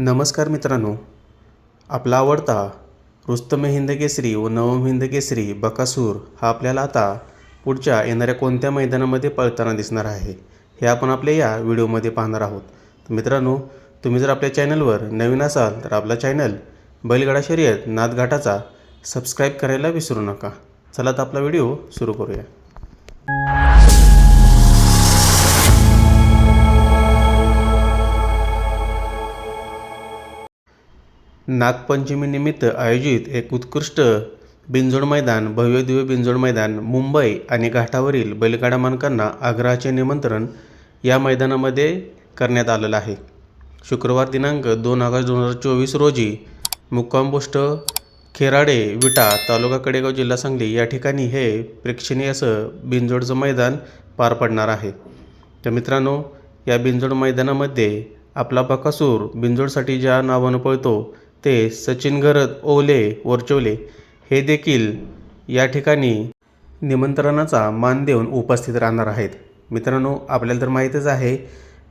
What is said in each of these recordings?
नमस्कार मित्रांनो. आपला आवडता रुस्तम हिंद केसरी व नवम हिंद केसरी बकासूर हा आपल्याला आता पुढच्या येणाऱ्या कोणत्या मैदानामध्ये पळताना दिसणार आहे हे आपण आपल्या या व्हिडिओमध्ये पाहणार आहोत. मित्रांनो तुम्ही जर आपल्या चॅनलवर नवीन असाल तर आपला चॅनल बैलगाडा शर्यत नादघाटाचा सबस्क्राईब करायला विसरू नका. चला तर आपला व्हिडिओ सुरू करूया. नागपंचमीनिमित्त आयोजित एक उत्कृष्ट बिंजोड मैदान भव्य दिव्य मैदान मुंबई आणि घाटावरील बैलगाडा मालकांना आग्रहाचे निमंत्रण या मैदानामध्ये करण्यात आलेलं आहे. शुक्रवार दिनांक दोन ऑगस्ट दोन हजार चोवीस रोजी मुक्काम पोस्ट खेराडे विटा तालुका कडेगाव जिल्हा सांगली या ठिकाणी हे प्रेक्षणीय असं बिंजोडचं मैदान पार पडणार आहे. तर मित्रांनो या बिंजोड मैदानामध्ये आपला बकासूर बिंजोडसाठी ज्या नावानं पळतो ते सचिन घरत ओले वरचोले हे देखील या ठिकाणी निमंत्रणाचा मान देऊन उपस्थित राहणार आहेत. मित्रांनो आपल्याला तर माहीतच आहे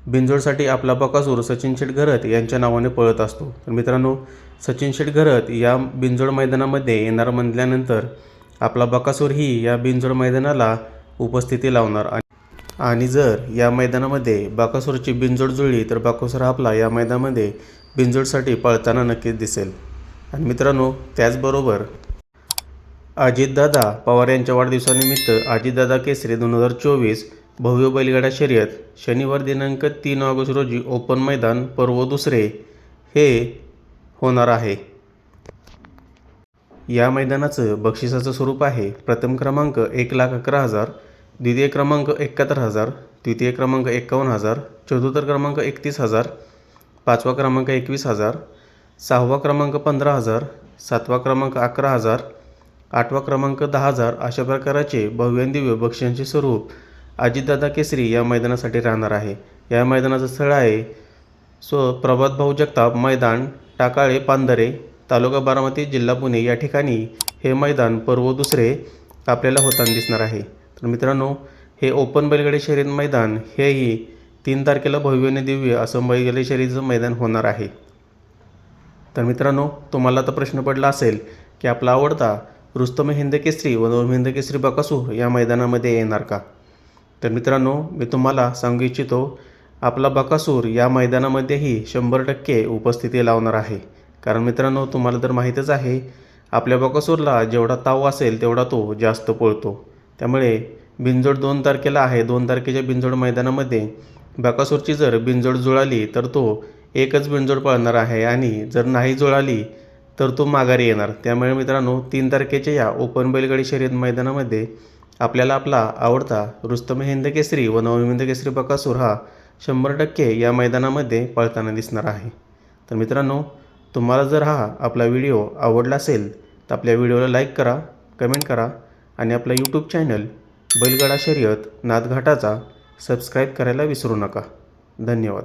बिंजोडसाठी आपला बकासूर सचिन शेठ घरत यांच्या नावाने पळत असतो. तर मित्रांनो सचिन शेठ घरत या बिंजोड मैदानामध्ये येणार म्हटल्यानंतर आपला बकासूर ही या बिंजोड मैदानाला उपस्थिती लावणार आणि आणि जर या मैदानामध्ये बाकासूरची बिनजोड जुळली तर बाकासूर आपला या मैदानामध्ये बिनजोडसाठी पळताना नक्कीच दिसेल. आणि मित्रांनो त्याचबरोबर अजितदादा पवार यांच्या वाढदिवसानिमित्त अजितदादा केसरी दोन हजार चोवीस भव्य बैलगाडा शर्यत शनिवार दिनांक तीन ऑगस्ट रोजी ओपन मैदान पर्व दुसरे हे होणार आहे. या मैदानाचं बक्षिसाचं स्वरूप आहे प्रथम क्रमांक एक लाख अकरा हजार द्वितीय क्रमांक एकाहत्तर हजार तृतीय क्रमांक एकावन्न हजार चतुर्थ क्रमांक एकतीस हजार पाचवा क्रमांक एकवीस हजार सहावा क्रमांक पंधरा हजार सातवा क्रमांक अकरा हजार आठवा क्रमांक दहा हजार अशा प्रकाराचे भव्य दिव्य बक्षिसांचे स्वरूप अजितदादा केसरी या मैदानासाठी राहणार आहे. या मैदानाचं स्थळ आहे सो प्रभात भाऊ जगताप मैदान टाकाळे पांधरे तालुका बारामती जिल्हा पुणे या ठिकाणी हे मैदान पर्व दुसरे आपल्याला होताना दिसणार आहे. तर मित्रांनो हे ओपन बैलगाडी शर्यत मैदान हेही तीन तारखेला भव्यने दिव्य असं बैलगाडी शर्यतीचं मैदान होणार आहे. तर मित्रांनो तुम्हाला तर प्रश्न पडला असेल की आपला आवडता रुस्तम हिंद केसरी व नवम हिंद केसरी बकासू या मैदानामध्ये येणार का? तर मित्रांनो मी तुम्हाला सांगू इच्छितो आपला बकासूर या मैदानामध्येही शंभर टक्के उपस्थिती लावणार आहे. कारण मित्रांनो तुम्हाला तर माहीतच आहे आपल्या बकासूरला जेवढा ताव असेल तेवढा तो जास्त पळतो. त्यामुळे बिनजोड दोन तारखेला आहे. दोन तारखेच्या बिनजोड मैदानामध्ये बकासूरची जर बिनजोड जुळाली तर तो एकच बिनजोड पळणार आहे आणि जर नाही जुळाली तर तो माघारी येणार. त्यामुळे मित्रांनो तीन तारखेच्या या ओपन बैलगाडी शर्यत मैदानामध्ये आपल्याला आपला आवडता रुस्तम हिंद केसरी व नवमिंद केसरी बकासूर हा शंभर टक्के या मैदानामध्ये पळताना दिसणार आहे. तर मित्रांनो तुम्हाला जर हा आपला व्हिडिओ आवडला असेल तर आपल्या व्हिडिओला लाईक करा कमेंट करा आणि आपला यूट्यूब चॅनल बैलगाडा शर्यत नादघाटाचा सबस्क्राईब करायला विसरू नका. धन्यवाद.